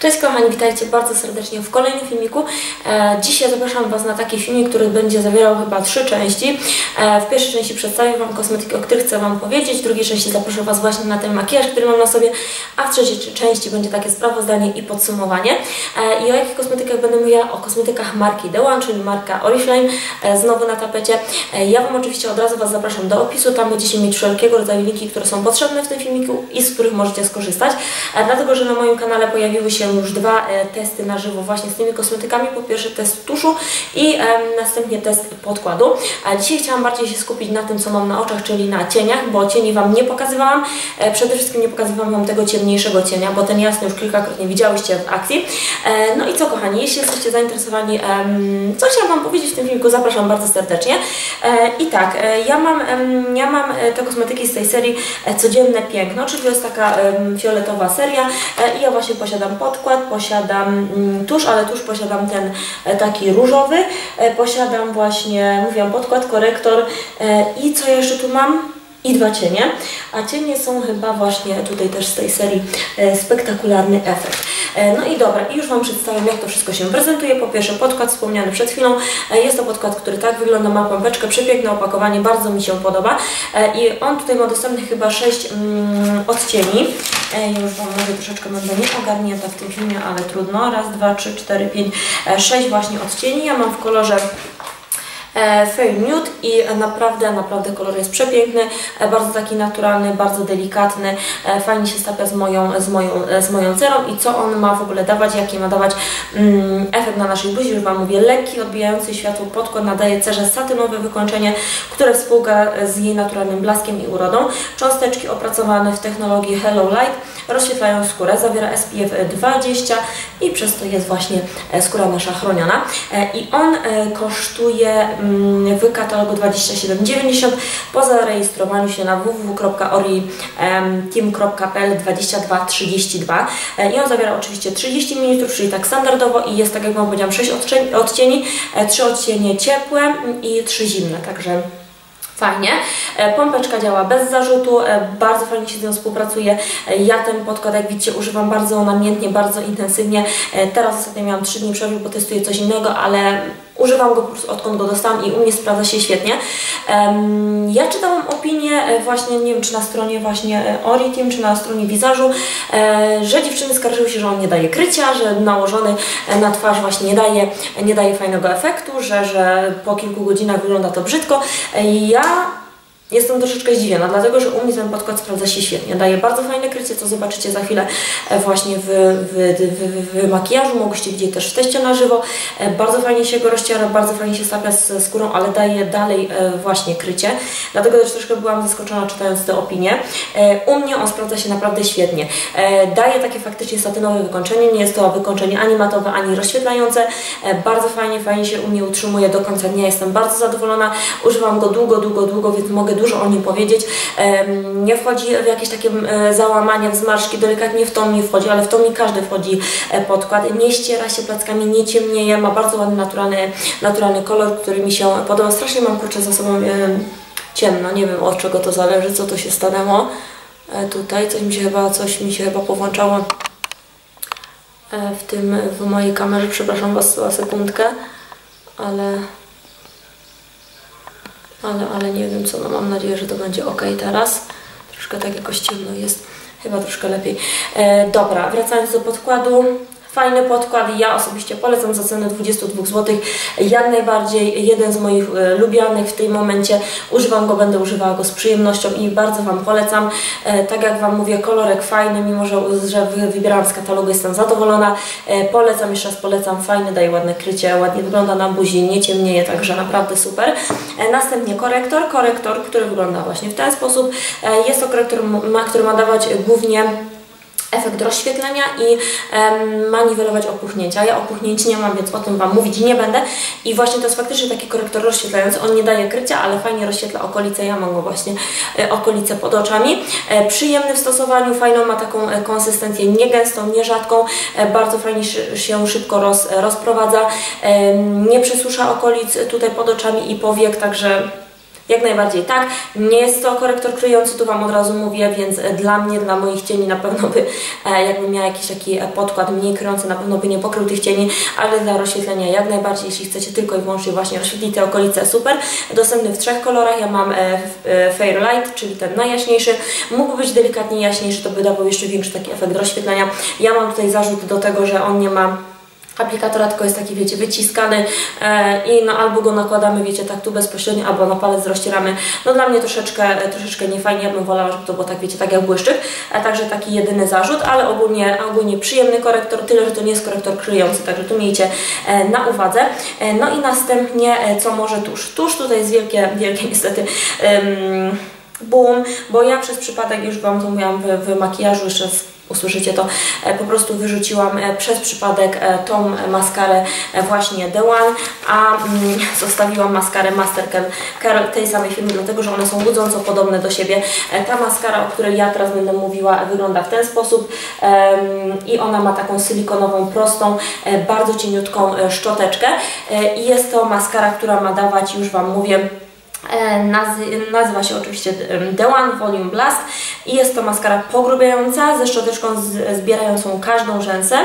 Cześć kochani, witajcie bardzo serdecznie w kolejnym filmiku. E, dzisiaj zapraszam Was na taki filmik, który będzie zawierał chyba trzy części. E, w pierwszej części przedstawię Wam kosmetyki, o których chcę Wam powiedzieć, w drugiej części zaproszę Was właśnie na ten makijaż, który mam na sobie, a w trzeciej części będzie takie sprawozdanie i podsumowanie. E, I o jakich kosmetykach będę mówiła? O kosmetykach marki One, czyli marka Oriflame, znowu na tapecie. Ja Wam oczywiście od razu Was zapraszam do opisu, tam będziecie mieć wszelkiego rodzaju linki, które są potrzebne w tym filmiku i z których możecie skorzystać, dlatego, że na moim kanale pojawiły się już dwa e, testy na żywo właśnie z tymi kosmetykami. Po pierwsze test tuszu i następnie test podkładu. Dzisiaj chciałam bardziej się skupić na tym, co mam na oczach, czyli na cieniach, bo cieni Wam nie pokazywałam. E, przede wszystkim nie pokazywałam Wam tego ciemniejszego cienia, bo ten jasny już kilkakrotnie widziałyście w akcji. E, no i co kochani, jeśli jesteście zainteresowani, co chciałam Wam powiedzieć w tym filmiku, zapraszam bardzo serdecznie. I tak, ja mam, ja mam te kosmetyki z tej serii Codzienne Piękno, czyli to jest taka fioletowa seria i ja właśnie posiadam podkład, posiadam mm, tusz, ale tusz posiadam ten e, taki różowy, e, posiadam właśnie, mówiłam, podkład, korektor e, i co jeszcze tu mam? i dwa cienie, a cienie są chyba właśnie tutaj też z tej serii spektakularny efekt. No i dobra, i już Wam przedstawiam jak to wszystko się prezentuje. Po pierwsze podkład wspomniany przed chwilą, jest to podkład, który tak wygląda, ma pompeczkę, przepiękne opakowanie, bardzo mi się podoba i on tutaj ma dostępnych chyba 6 mm, odcieni. E, już Wam mówię, troszeczkę będę nieogarnięta w tym filmie, ale trudno. Raz, dwa, trzy, cztery, pięć, e, sześć właśnie odcieni. Ja mam w kolorze e, Fair Nude i naprawdę, naprawdę kolor jest przepiękny, e, bardzo taki naturalny, bardzo delikatny, e, fajnie się stapia z moją, z moją, z moją cerą i co on ma w ogóle dawać, jaki ma dawać mm, efekt na naszej buzi, już Wam mówię, lekki, odbijający światło podkład nadaje cerze satynowe wykończenie, które współgra z jej naturalnym blaskiem i urodą. Cząsteczki opracowane w technologii Hello Light rozświetlają skórę, zawiera SPF 20 i przez to jest właśnie skóra nasza chroniona. I on kosztuje w katalogu 27,90 po zarejestrowaniu się na www.oriteam.pl 2232 E, i on zawiera oczywiście 30 ml, czyli tak standardowo i jest tak jak Wam powiedziałam 6 odcieni, odcieni 3 odcienie ciepłe i 3 zimne, także Fajnie. E, Pompeczka działa bez zarzutu, e, bardzo fajnie się z nią współpracuje. E, Ja ten podkład, jak widzicie, używam bardzo namiętnie, bardzo intensywnie. E, Teraz ostatnio miałam 3 dni przerwy, bo testuję coś innego, ale używam go po prostu odkąd go dostałam i u mnie sprawdza się świetnie. Ja czytałam opinię e, właśnie, nie wiem czy na stronie właśnie e, Oriteam, czy na stronie Wizażu, e, że dziewczyny skarżyły się, że on nie daje krycia, że nałożony na twarz właśnie nie daje, nie daje fajnego efektu, że, że po kilku godzinach wygląda to brzydko. Ja Jestem troszeczkę zdziwiona, dlatego że u mnie ten podkład sprawdza się świetnie. Daje bardzo fajne krycie, co zobaczycie za chwilę e, właśnie w, w, w, w, makijażu. Mogliście widzieć też w teście na żywo. E, Bardzo fajnie się go rozciera, bardzo fajnie się stapia z skórą, ale daje dalej e, właśnie krycie. Dlatego też troszkę byłam zaskoczona czytając te opinie. U mnie on sprawdza się naprawdę świetnie. Daje takie faktycznie satynowe wykończenie. Nie jest to wykończenie ani matowe, ani rozświetlające. Bardzo fajnie, fajnie się u mnie utrzymuje do końca dnia. Jestem bardzo zadowolona. Używam go długo, długo, długo, więc mogę dużo o nim powiedzieć. Nie wchodzi w jakieś takie załamania, w zmarszki, delikatnie w to mi wchodzi, ale w to mi każdy wchodzi e, podkład. Nie ściera się plackami, nie ciemnieje, ma bardzo ładny, naturalny, naturalny kolor, który mi się podoba. Strasznie mam kurczę za sobą em, ciemno, nie wiem od czego to zależy, co to się stanęło. E, Tutaj coś mi się chyba, coś mi się chyba powłączało e, w tym, w mojej kamerze, przepraszam Was za sekundkę, ale ale, ale nie wiem co, no mam nadzieję, że to będzie ok teraz. Troszkę tak jakoś ciemno jest, chyba troszkę lepiej. E, dobra, wracając do podkładu. Fajny podkład, ja osobiście polecam za cenę 22 zł. Jak najbardziej jeden z moich e, lubianych w tym momencie. Używam go, będę używała go z przyjemnością i bardzo Wam polecam. E, tak jak Wam mówię, kolorek fajny, mimo że, że wy- wybierałam z katalogu, jestem zadowolona. E, polecam, jeszcze raz polecam, fajny, daje ładne krycie, ładnie wygląda na buzi, nie ciemnieje, także naprawdę super. Następnie korektor, korektor, który wygląda właśnie w ten sposób. Jest to korektor, który ma dawać głównie efekt rozświetlenia i em, ma niwelować opuchnięcia. Ja opuchnięć nie mam, więc o tym Wam mówić nie będę. I właśnie to jest faktycznie taki korektor rozświetlający. On nie daje krycia, ale fajnie rozświetla okolice. Ja mam go właśnie e, okolice pod oczami. E, przyjemny w stosowaniu, fajną ma taką e, konsystencję niegęstą, nierzadką. E, bardzo fajnie się szybko roz, rozprowadza. E, nie przesusza okolic tutaj pod oczami i powiek, także Jak najbardziej tak. Nie jest to korektor kryjący, tu Wam od razu mówię, więc e, dla mnie, dla moich cieni na pewno by, e, jakbym miała jakiś taki e, podkład mniej kryjący, na pewno by nie pokrył tych cieni, ale dla rozświetlenia jak najbardziej, jeśli chcecie tylko i wyłącznie właśnie rozświetlić te okolice, super. Dostępny w trzech kolorach, ja mam Fair Light, czyli ten najjaśniejszy. Mógł być delikatnie jaśniejszy, to by dawał jeszcze większy taki efekt rozświetlenia. Ja mam tutaj zarzut do tego, że on nie ma aplikatora, tylko jest taki, wiecie, wyciskany e, i no albo go nakładamy, wiecie, tak tu bezpośrednio, albo na palec rozcieramy. No dla mnie troszeczkę, e, troszeczkę niefajnie, ja bym wolała, żeby to było tak, wiecie, tak jak błyszczyk, a także taki jedyny zarzut, ale ogólnie, ogólnie przyjemny korektor, tyle, że to nie jest korektor kryjący, także tu miejcie e, na uwadze. E, no i następnie, e, co może tusz? Tusz tutaj jest wielkie, wielkie niestety... boom, bo ja przez przypadek, już Wam to mówiłam w, w makijażu, jeszcze usłyszycie to, e, po prostu wyrzuciłam e, przez przypadek e, tą maskarę właśnie The One, a mm, zostawiłam maskarę Mastercam tej samej firmy, dlatego że one są budząco podobne do siebie. Ta maskara, o której ja teraz będę mówiła, wygląda w ten sposób. I ona ma taką silikonową, prostą, bardzo cieniutką szczoteczkę. I jest to maskara, która ma dawać, już Wam mówię, nazywa się oczywiście The One Volume Blast i jest to maskara pogrubiająca ze szczoteczką zbierającą każdą rzęsę.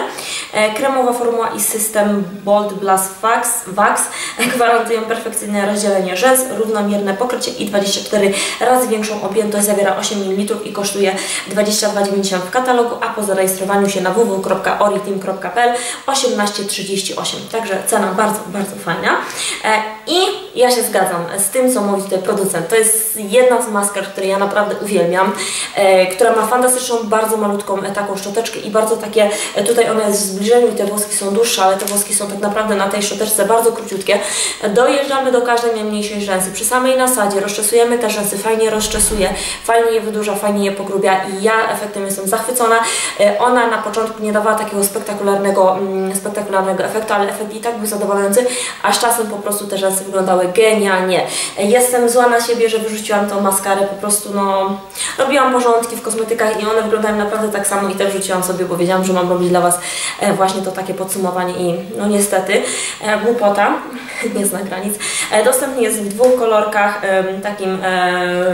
E, kremowa formuła i system Bold Blast Wax, Wax gwarantują perfekcyjne rozdzielenie rzęs, równomierne pokrycie i 24 razy większą objętość. Zawiera 8 ml i kosztuje 22,90 w katalogu, a po zarejestrowaniu się na www.oriteam.pl 18,38. Także cena bardzo, bardzo fajna. E, I ja się zgadzam z tym, co tutaj producent. To jest jedna z masker, które ja naprawdę uwielbiam, e, która ma fantastyczną, bardzo malutką e, taką szczoteczkę i bardzo takie, e, tutaj ona jest w zbliżeniu te włoski są dłuższe, ale te włoski są tak naprawdę na tej szczoteczce bardzo króciutkie. Dojeżdżamy do każdej najmniejszej rzęsy. Przy samej nasadzie rozczesujemy te rzęsy, fajnie rozczesuje, fajnie je wydłuża, fajnie je pogrubia i ja efektem jestem zachwycona. E, ona na początku nie dawała takiego spektakularnego, mm, spektakularnego efektu, ale efekt i tak był zadowalający, a z czasem po prostu te rzęsy wyglądały genialnie. E, jestem zła na siebie, że wyrzuciłam tą maskarę, po prostu no robiłam porządki w kosmetykach i one wyglądają naprawdę tak samo i też wrzuciłam sobie, bo wiedziałam, że mam robić dla Was e, właśnie to takie podsumowanie i no niestety e, głupota, nie zna granic. Dostępny jest w dwóch kolorkach, takim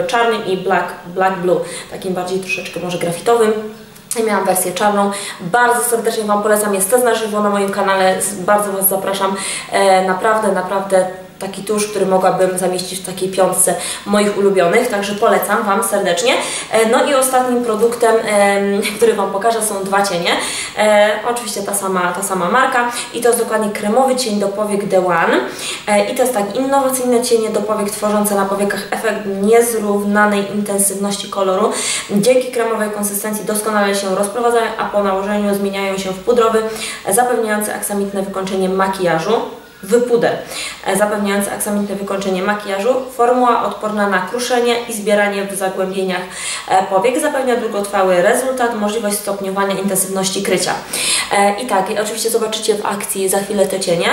czarnym i black, black blue, takim bardziej troszeczkę może grafitowym. Miałam wersję czarną. Bardzo serdecznie Wam polecam. Jest test na żywo na moim kanale. Bardzo Was zapraszam. Naprawdę, naprawdę taki tusz, który mogłabym zamieścić w takiej piątce moich ulubionych, także polecam Wam serdecznie. E, no i ostatnim produktem, który Wam pokażę są dwa cienie. E, oczywiście ta sama, ta sama marka i to jest dokładnie kremowy cień do powiek The One e, i to jest tak innowacyjne cienie do powiek tworzące na powiekach efekt niezrównanej intensywności koloru. Dzięki kremowej konsystencji doskonale się rozprowadzają, a po nałożeniu zmieniają się w pudrowy, zapewniający aksamitne wykończenie makijażu wypuder e, zapewniający aksamitne wykończenie makijażu, formuła odporna na kruszenie i zbieranie w zagłębieniach e, powiek, zapewnia długotrwały rezultat, możliwość stopniowania intensywności krycia. E, I tak, oczywiście zobaczycie w akcji za chwilę te cienie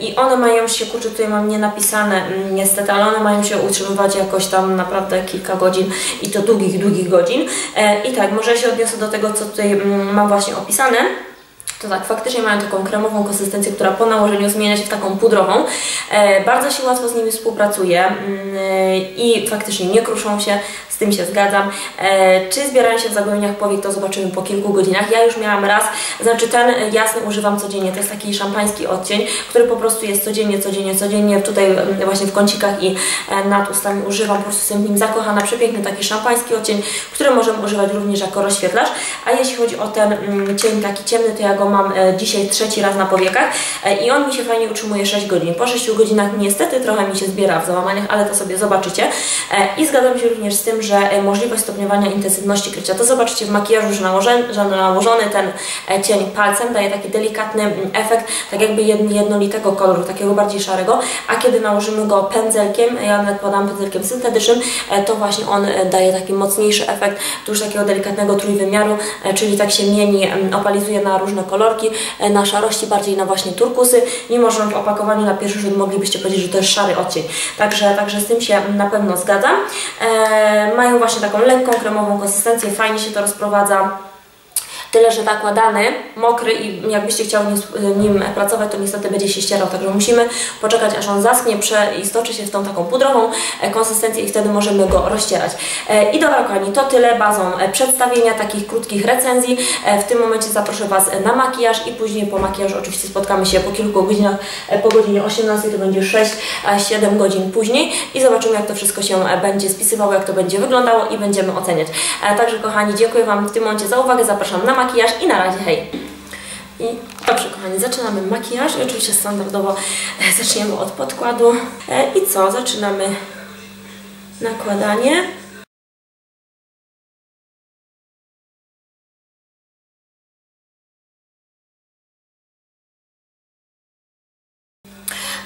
i one mają się, kurczę, tutaj mam nie napisane mm, niestety, ale one mają się utrzymywać jakoś tam naprawdę kilka godzin i to długich, długich godzin. I tak, może się odniosę do tego, co tutaj mm, mam właśnie opisane to tak, faktycznie mają taką kremową konsystencję, która po nałożeniu zmienia się w taką pudrową. E, bardzo się łatwo z nimi współpracuje mm, i faktycznie nie kruszą się, z tym się zgadzam. E, czy zbierają się w zagłębieniach powiek, to zobaczymy po kilku godzinach. Ja już miałam raz, znaczy ten jasny używam codziennie, to jest taki szampański odcień, który po prostu jest codziennie, codziennie, codziennie, tutaj mm, właśnie w kącikach i e, nad ustami używam, po prostu jestem nim zakochana, przepiękny taki szampański odcień, który możemy używać również jako rozświetlacz, a jeśli chodzi o ten mm, cień taki ciemny, to ja go mam e, dzisiaj trzeci raz na powiekach e, i on mi się fajnie utrzymuje 6 godzin. Po 6 godzinach niestety trochę mi się zbiera w załamaniach, ale to sobie zobaczycie i zgadzam się również z tym, że e, możliwość stopniowania intensywności krycia. To zobaczycie w makijażu, że nałożony, że nałożony ten e, cień palcem daje taki delikatny mm, efekt, tak jakby jednolitego koloru, takiego bardziej szarego, a kiedy nałożymy go pędzelkiem, ja nakładam pędzelkiem syntetycznym, e, to właśnie on daje taki mocniejszy efekt, tu już takiego delikatnego trójwymiaru, czyli tak się mieni, mm, opalizuje na różne kolorki, na szarości, bardziej na właśnie turkusy, mimo że w opakowaniu na pierwszy rzut moglibyście powiedzieć, że to jest szary odcień. Także, także z tym się na pewno zgadzam. E, mają właśnie taką lekką, kremową konsystencję, fajnie się to rozprowadza. Tyle, że nakładany, mokry i jakbyście chciały nim, pracować, to niestety będzie się ścierał, także musimy poczekać aż on zaschnie, przeistoczy się w tą taką pudrową e, konsystencję i wtedy możemy go rozcierać. E, I dobra kochani, to tyle bazą e, przedstawienia, takich krótkich recenzji. W tym momencie zaproszę Was na makijaż i później po makijażu oczywiście spotkamy się po kilku godzinach, po godzinie 18 to będzie 6-7 godzin później i zobaczymy jak to wszystko się będzie spisywało, jak to będzie wyglądało i będziemy oceniać. Także kochani, dziękuję Wam w tym momencie za uwagę, zapraszam na makijaż i na razie, hej! I dobrze kochani, zaczynamy makijaż i oczywiście standardowo e, zaczniemy od podkładu. E, I co? Zaczynamy nakładanie.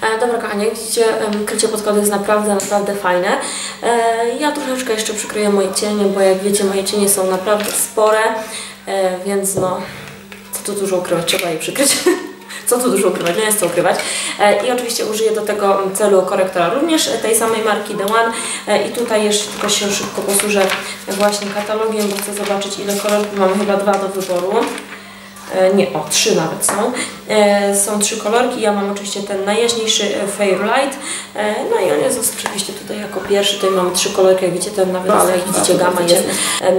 E, dobra kochani, jak widzicie krycie podkładu jest naprawdę, naprawdę fajne. Ja troszeczkę jeszcze przykryję moje cienie, bo jak wiecie moje cienie są naprawdę spore, więc no co tu dużo ukrywać, trzeba je przykryć. co tu dużo ukrywać, nie jest co ukrywać. E, I oczywiście użyję do tego celu korektora również tej samej marki The One. E, I tutaj jeszcze tylko się szybko posłużę właśnie katalogiem, bo chcę zobaczyć ile kolorów mamy chyba dwa do wyboru. E, nie, o, trzy nawet są. E, są trzy kolorki, ja mam oczywiście ten najjaśniejszy e, Fairlight, no i on jest oczywiście tutaj jako pierwszy, tutaj mamy trzy kolorki, jak widzicie, ten nawet ale jak widzicie gama jest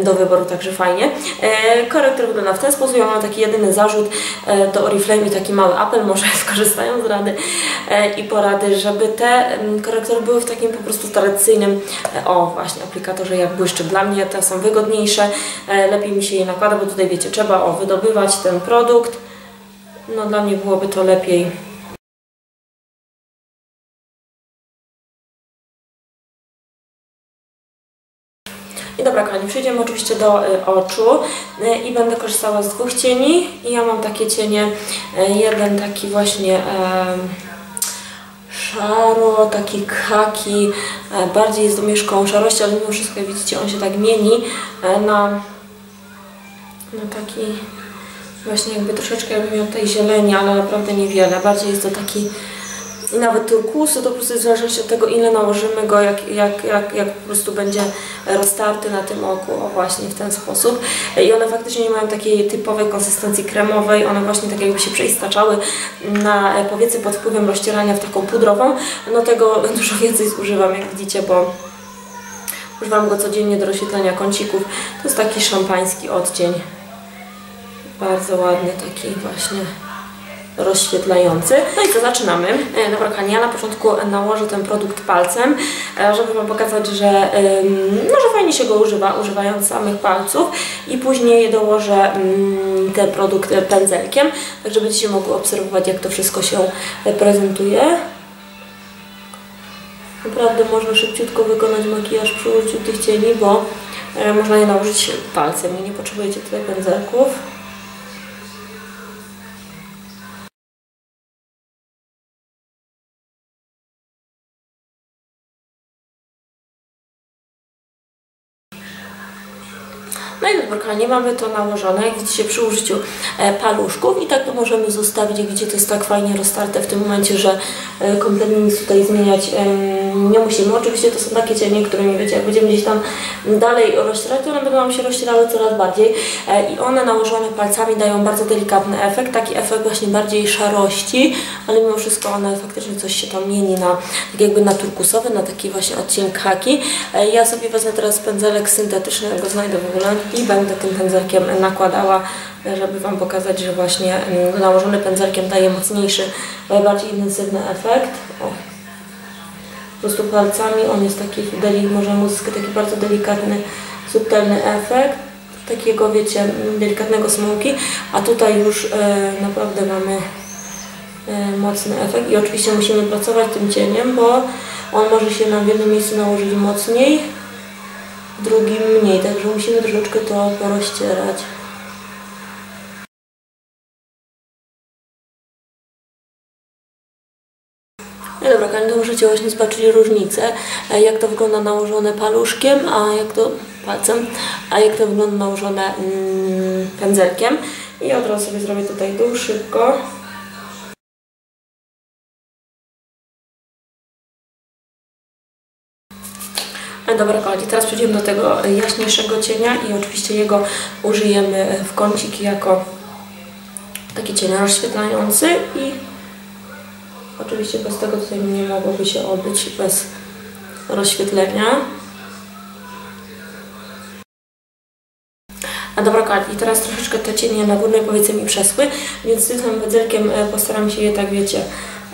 do wyboru, także fajnie. Korektor wygląda w ten sposób, ja mam taki jedyny zarzut do Oriflame i taki mały apel, może skorzystają z rady i porady, żeby te korektory były w takim po prostu tradycyjnym, o właśnie, aplikatorze jak błyszczy. Dla mnie te są wygodniejsze, lepiej mi się je nakłada, bo tutaj wiecie, trzeba o wydobywać ten produkt. No dla mnie byłoby to lepiej. I dobra kochani, przejdziemy oczywiście do y, oczu y, i będę korzystała z dwóch cieni. I ja mam takie cienie, y, jeden taki właśnie szaro, taki kaki, bardziej jest domieszką szarości, ale mimo wszystko jak widzicie on się tak mieni na, na taki Właśnie jakby troszeczkę jakby miał tej zieleni, ale naprawdę niewiele. Bardziej jest to taki i nawet turkusu, to po prostu w zależności od tego, ile nałożymy go, jak, jak, jak, jak po prostu będzie roztarty na tym oku, o właśnie w ten sposób. I one faktycznie nie mają takiej typowej konsystencji kremowej, one właśnie tak jakby się przeistaczały na powiece pod wpływem rozcierania w taką pudrową. No tego dużo więcej zużywam, jak widzicie, bo używam go codziennie do rozświetlenia kącików. To jest taki szampański odcień. Bardzo ładny, taki właśnie rozświetlający. No i co, zaczynamy. E, dobra kochani, ja na początku nałożę ten produkt palcem, e, żeby Wam pokazać, że, no, że fajnie się go używa, używając samych palców i później dołożę ten produkt pędzelkiem, tak żeby będziecie mogły obserwować, jak to wszystko się prezentuje. Naprawdę można szybciutko wykonać makijaż przy użyciu tych cieni, bo e, można je nałożyć palcem i nie potrzebujecie tutaj pędzelków. Nie mamy to nałożone, jak widzicie przy użyciu e, paluszków i tak to możemy zostawić, jak widzicie to jest tak fajnie roztarte w tym momencie, że e, kompletnie nic tutaj zmieniać nie musimy. Oczywiście to są takie cienie, które nie wiecie, jak będziemy gdzieś tam dalej rozcierać, to one będą nam się rozcierały coraz bardziej e, i one nałożone palcami dają bardzo delikatny efekt, taki efekt właśnie bardziej szarości, ale mimo wszystko one faktycznie coś się tam mieni na tak jakby na turkusowy, na taki właśnie odcień kaki. Ja sobie wezmę teraz pędzelek syntetyczny, go znajdę w ogóle i będę tym pędzelkiem nakładała, żeby Wam pokazać, że właśnie mm, nałożony pędzelkiem daje mocniejszy, bardziej intensywny efekt. O. Po prostu palcami on jest taki, możemy uzyskać taki bardzo delikatny, subtelny efekt takiego, wiecie, delikatnego smoki, a tutaj już e, naprawdę mamy e, mocny efekt i oczywiście musimy pracować tym cieniem, bo on może się na w jednym miejscu nałożyć mocniej, drugim mniej, także musimy troszeczkę to porozcierać. No dobra, kochani, możecie właśnie zobaczyć różnicę, e, jak to wygląda nałożone paluszkiem, a jak to palcem, a jak to wygląda nałożone mm, pędzelkiem. I od razu sobie zrobię tutaj dół szybko. Dobra, kochani, teraz przejdziemy do tego jaśniejszego cienia i oczywiście jego użyjemy w kąciki jako taki cień rozświetlający i oczywiście bez tego tutaj nie mogłoby się obyć bez rozświetlenia. A dobra, kochani, teraz troszeczkę te cienie na górnej powiece mi przesły, więc tym wędzelkiem e, postaram się je tak, wiecie,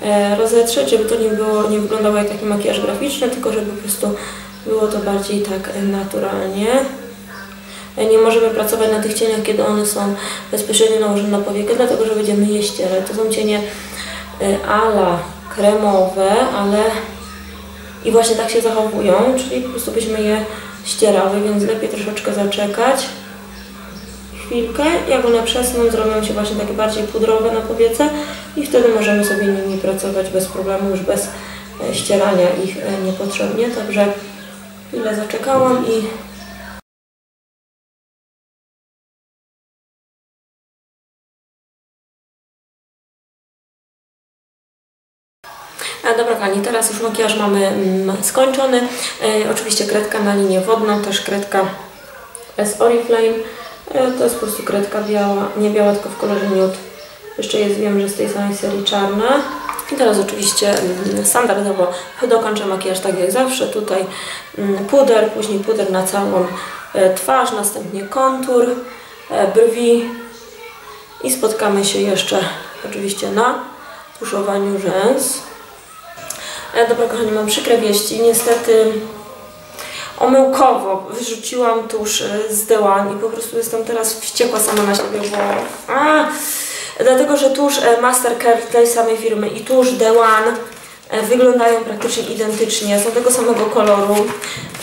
e, rozetrzeć, żeby to nie było, nie wyglądało jak taki makijaż graficzny, tylko żeby po prostu było to bardziej tak e, naturalnie. Nie możemy pracować na tych cieniach, kiedy one są bezpośrednio nałożone na powiekę, dlatego że będziemy je ścierać. To są cienie ala kremowe, ale i właśnie tak się zachowują, czyli po prostu byśmy je ścierały, więc lepiej troszeczkę zaczekać chwilkę. Jak one przesną, zrobią się właśnie takie bardziej pudrowe na powiece i wtedy możemy sobie nimi pracować bez problemu, już bez e, ścierania ich e, niepotrzebnie. Także chwilę zaczekałam i A dobra kochani, teraz już makijaż mamy mm, skończony. E, oczywiście kredka na linię wodną, też kredka z Oriflame. E, to jest po prostu kredka biała, nie biała, tylko w kolorze nude. Jeszcze jest, wiem, że z tej samej serii czarna. I teraz oczywiście mm, standardowo dokończę makijaż tak jak zawsze. Tutaj mm, puder, później puder na całą e, twarz, następnie kontur, e, brwi i spotkamy się jeszcze oczywiście na tuszowaniu rzęs. Dobra kochani, mam przykre wieści. Niestety omyłkowo wyrzuciłam tuż y, z One i po prostu jestem teraz wściekła sama na siebie, bo... A! Dlatego, że tuż e, Mastercard tej samej firmy i tuż The One e, wyglądają praktycznie identycznie, są tego samego koloru.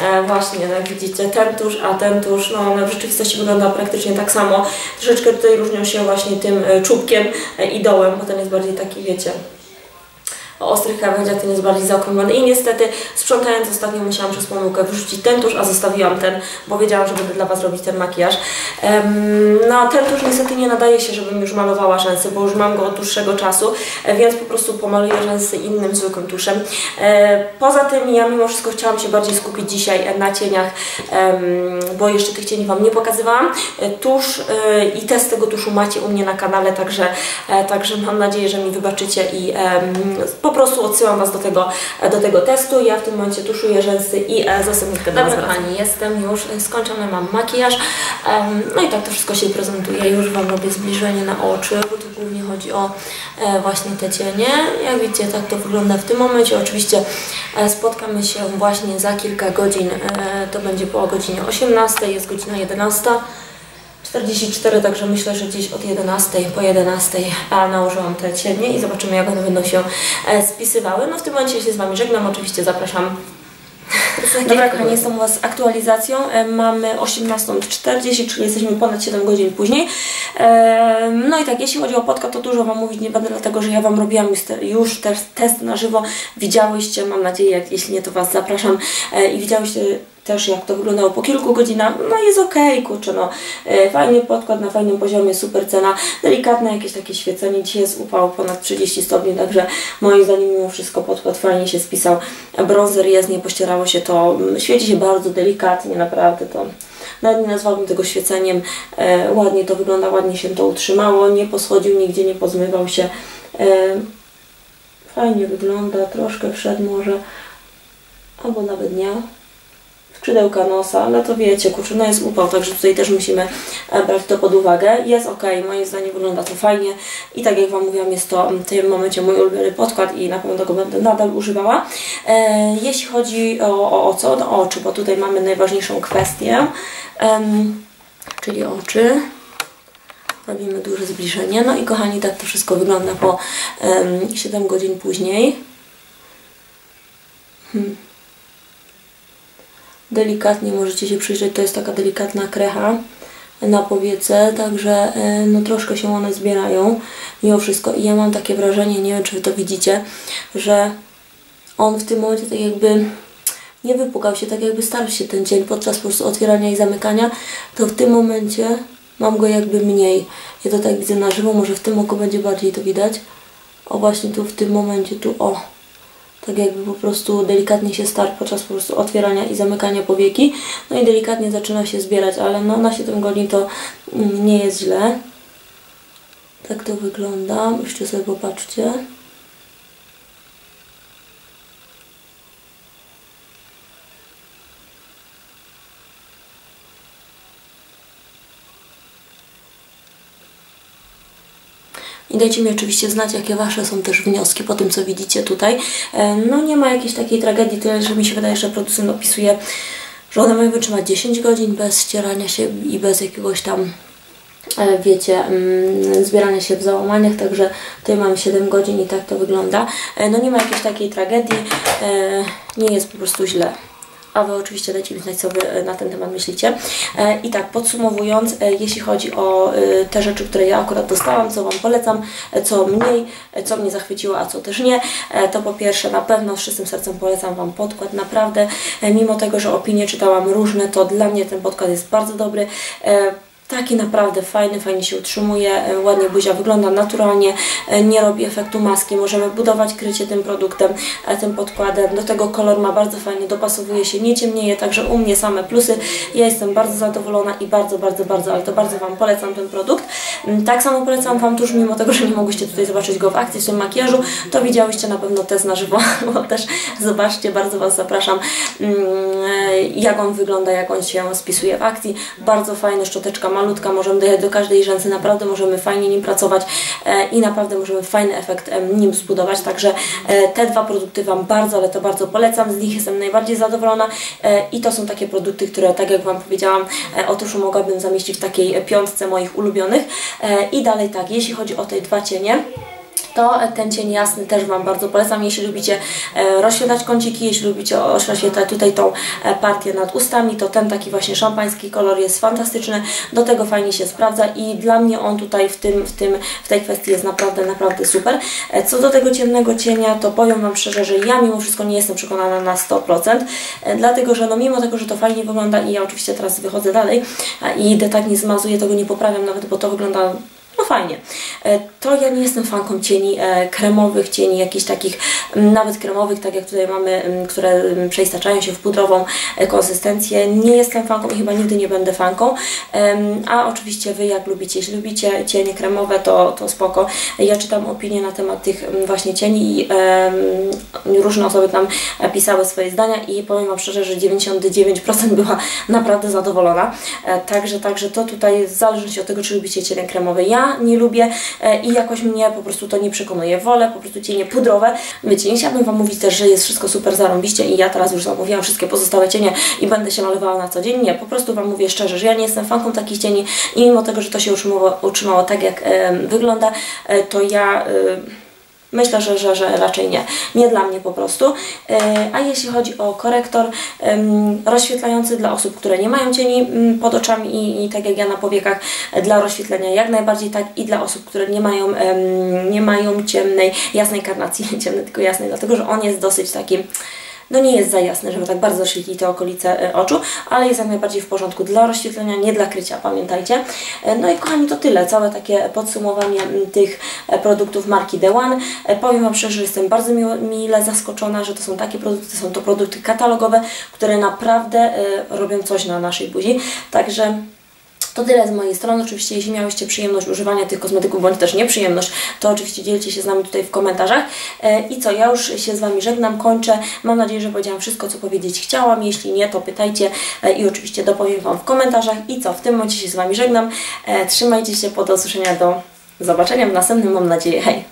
E, właśnie, jak widzicie, ten tusz, a ten tusz, no one w rzeczywistości wygląda praktycznie tak samo. Troszeczkę tutaj różnią się właśnie tym czubkiem i dołem, bo ten jest bardziej taki, wiecie, o ostrych krawędziach, ten jest bardziej zaokrąglony i niestety sprzątając ostatnio musiałam przez pomyłkę wyrzucić ten tusz, a zostawiłam ten, bo wiedziałam, że będę dla Was robić ten makijaż. No ten tusz niestety nie nadaje się, żebym już malowała rzęsy, bo już mam go od dłuższego czasu, e, więc po prostu pomaluję rzęsy innym zwykłym tuszem. E, poza tym ja mimo wszystko chciałam się bardziej skupić dzisiaj na cieniach, bo jeszcze tych cieni Wam nie pokazywałam. E, tusz i test tego tuszu macie u mnie na kanale, także, także mam nadzieję, że mi wybaczycie i po prostu odsyłam Was do tego, do tego testu. Ja w tym momencie tuszuję rzęsy i e, zasadniczkę Dobra kochani, jestem już skończona, mam makijaż. no i tak to wszystko się prezentuje. Już Wam robię zbliżenie na oczy, bo tu głównie chodzi o e, właśnie te cienie. Jak widzicie, tak to wygląda w tym momencie. Oczywiście e, spotkamy się właśnie za kilka godzin. to będzie po godzinie 18, jest godzina 11. 44, także myślę, że gdzieś od 11 po 11 nałożyłam te cienie i zobaczymy jak one będą się e, spisywały. No w tym momencie się z Wami żegnam, oczywiście zapraszam Dobra, kochani, jestem u Was z aktualizacją. E, mamy 18.40, czyli jesteśmy ponad 7 godzin później. E, no i tak, jeśli chodzi o podcast, to dużo Wam mówić nie będę, dlatego że ja Wam robiłam już test na żywo. Widziałyście, mam nadzieję, jeśli nie, to Was zapraszam i widziałyście też jak to wyglądało po kilku godzinach, no jest ok, kurczę, no. E, fajny podkład na fajnym poziomie, super cena, delikatne jakieś takie świecenie, dzisiaj jest upał ponad 30 stopni, także moim zdaniem mimo wszystko podkład fajnie się spisał, bronzer jest, nie pościerało się to, mm, świeci się bardzo delikatnie, naprawdę to. Nawet nie nazwałbym tego świeceniem, e, ładnie to wygląda, ładnie się to utrzymało, nie poschodził nigdzie, nie pozmywał się, e, fajnie wygląda, troszkę wszedł może, albo nawet nie, skrzydełka nosa, no to wiecie, kurczę, no jest upał, także tutaj też musimy e, brać to pod uwagę. Jest ok, moim zdaniem wygląda to fajnie i tak jak Wam mówiłam, jest to w tym momencie mój ulubiony podkład i na pewno go będę nadal używała. E, jeśli chodzi o, o, o co? No oczy, bo tutaj mamy najważniejszą kwestię, um, czyli oczy. Robimy duże zbliżenie. No i kochani, tak to wszystko wygląda po um, 7 godzin później. Hmm delikatnie możecie się przyjrzeć, to jest taka delikatna krecha na powiece, także e, no troszkę się one zbierają mimo wszystko i ja mam takie wrażenie, nie wiem czy Wy to widzicie, że on w tym momencie tak jakby nie wypukał się, tak jakby starł się ten dzień podczas po prostu otwierania i zamykania, to w tym momencie mam go jakby mniej. Ja to tak widzę na żywo, może w tym oku będzie bardziej to widać. O właśnie tu w tym momencie, tu o, tak jakby po prostu delikatnie się starł podczas po prostu otwierania i zamykania powieki. No i delikatnie zaczyna się zbierać, ale no na 7 godzin to mm, nie jest źle. Tak to wygląda. Jeszcze sobie popatrzcie. I dajcie mi oczywiście znać, jakie Wasze są też wnioski po tym, co widzicie tutaj. E, no nie ma jakiejś takiej tragedii, tyle że mi się wydaje, że producent opisuje, że one mają wytrzymać 10 godzin bez ścierania się i bez jakiegoś tam e, wiecie, mm, zbierania się w załamaniach, także tutaj mamy 7 godzin i tak to wygląda. E, no nie ma jakiejś takiej tragedii, nie jest po prostu źle a Wy oczywiście dajcie mi znać, co Wy e, na ten temat myślicie. E, I tak, podsumowując, e, jeśli chodzi o te rzeczy, które ja akurat dostałam, co Wam polecam, co mniej, co mnie zachwyciło, a co też nie, to po pierwsze na pewno z czystym sercem polecam Wam podkład, naprawdę, mimo tego, że opinie czytałam różne, to dla mnie ten podkład jest bardzo dobry taki naprawdę fajny, fajnie się utrzymuje, e, ładnie buzia wygląda naturalnie, e, nie robi efektu maski, możemy budować krycie tym produktem, e, tym podkładem, do tego kolor ma bardzo fajnie, dopasowuje się, nie ciemnieje, także u mnie same plusy, ja jestem bardzo zadowolona i bardzo, bardzo, bardzo, ale to bardzo Wam polecam ten produkt. Mm, tak samo polecam Wam tuż, mimo tego, że nie mogłyście tutaj zobaczyć go w akcji w tym makijażu, to widziałyście na pewno test na żywo, bo też zobaczcie, bardzo Was zapraszam, mm, jak on wygląda, jak on się spisuje w akcji, bardzo fajny, szczoteczka ma malutka, możemy dojechać do każdej rzęsy, naprawdę możemy fajnie nim pracować e, i naprawdę możemy fajny efekt nim zbudować, także e, te dwa produkty Wam bardzo, ale to bardzo polecam, z nich jestem najbardziej zadowolona e, i to są takie produkty, które tak jak Wam powiedziałam, otóż mogłabym zamieścić w takiej piątce moich ulubionych i dalej tak, jeśli chodzi o te dwa cienie, to ten cień jasny też Wam bardzo polecam, jeśli lubicie e, rozświetlać kąciki, jeśli lubicie rozświetlać tutaj tą e, partię nad ustami, to ten taki właśnie szampański kolor jest fantastyczny, do tego fajnie się sprawdza i dla mnie on tutaj w, tym, w, tym, w tej kwestii jest naprawdę, naprawdę super. E, co do tego ciemnego cienia, to powiem Wam szczerze, że ja mimo wszystko nie jestem przekonana na 100%, dlatego, że no mimo tego, że to fajnie wygląda i ja oczywiście teraz wychodzę dalej i idę tak nie zmazuję, tego nie poprawiam nawet, bo to wygląda no fajnie. E, to ja nie jestem fanką cieni e, kremowych, cieni jakichś takich nawet kremowych, tak jak tutaj mamy, które przeistaczają się w pudrową e, konsystencję. Nie jestem fanką i chyba nigdy nie będę fanką. A oczywiście Wy jak lubicie, jeśli lubicie cienie kremowe, to, to spoko. Ja czytam opinie na temat tych właśnie cieni i różne osoby tam pisały swoje zdania i powiem Wam szczerze, że 99% była naprawdę zadowolona. Także, także to tutaj zależy od tego, czy lubicie cienie kremowe. Ja nie lubię e, i jakoś mnie po prostu to nie przekonuje. Wolę po prostu cienie pudrowe. Wiecie, nie chciałabym Wam mówić też, że jest wszystko super zarąbiście i ja teraz już zamówiłam wszystkie pozostałe cienie i będę się malowała na co dzień. Nie, po prostu Wam mówię szczerze, że ja nie jestem fanką takich cieni i mimo tego, że to się utrzymało, utrzymało tak jak e, wygląda, e, to ja... E, Myślę, że, że, że raczej nie. Nie dla mnie po prostu. E, a jeśli chodzi o korektor rozświetlający dla osób, które nie mają cieni mm, pod oczami i, i tak jak ja na powiekach, e, dla rozświetlenia jak najbardziej tak i dla osób, które nie mają, nie mają ciemnej, jasnej karnacji, ciemnej, tylko jasnej, dlatego że on jest dosyć taki no nie jest za jasny, żeby tak bardzo rozświetlić te okolice e, oczu, ale jest jak najbardziej w porządku dla rozświetlenia, nie dla krycia, pamiętajcie. E, no i kochani, to tyle, całe takie podsumowanie tych e, produktów marki The One. Powiem Wam szczerze, że jestem bardzo mile zaskoczona, że to są takie produkty, są to produkty katalogowe, które naprawdę robią coś na naszej buzi, także to tyle z mojej strony. Oczywiście, jeśli miałyście przyjemność używania tych kosmetyków, bądź też nieprzyjemność, to oczywiście dzielcie się z nami tutaj w komentarzach. E, I co, ja już się z Wami żegnam, kończę. Mam nadzieję, że powiedziałam wszystko, co powiedzieć chciałam. Jeśli nie, to pytajcie e, i oczywiście dopowiem Wam w komentarzach. I co, w tym momencie się z Wami żegnam. E, trzymajcie się, po do usłyszenia, do zobaczenia w następnym, mam nadzieję. Hej!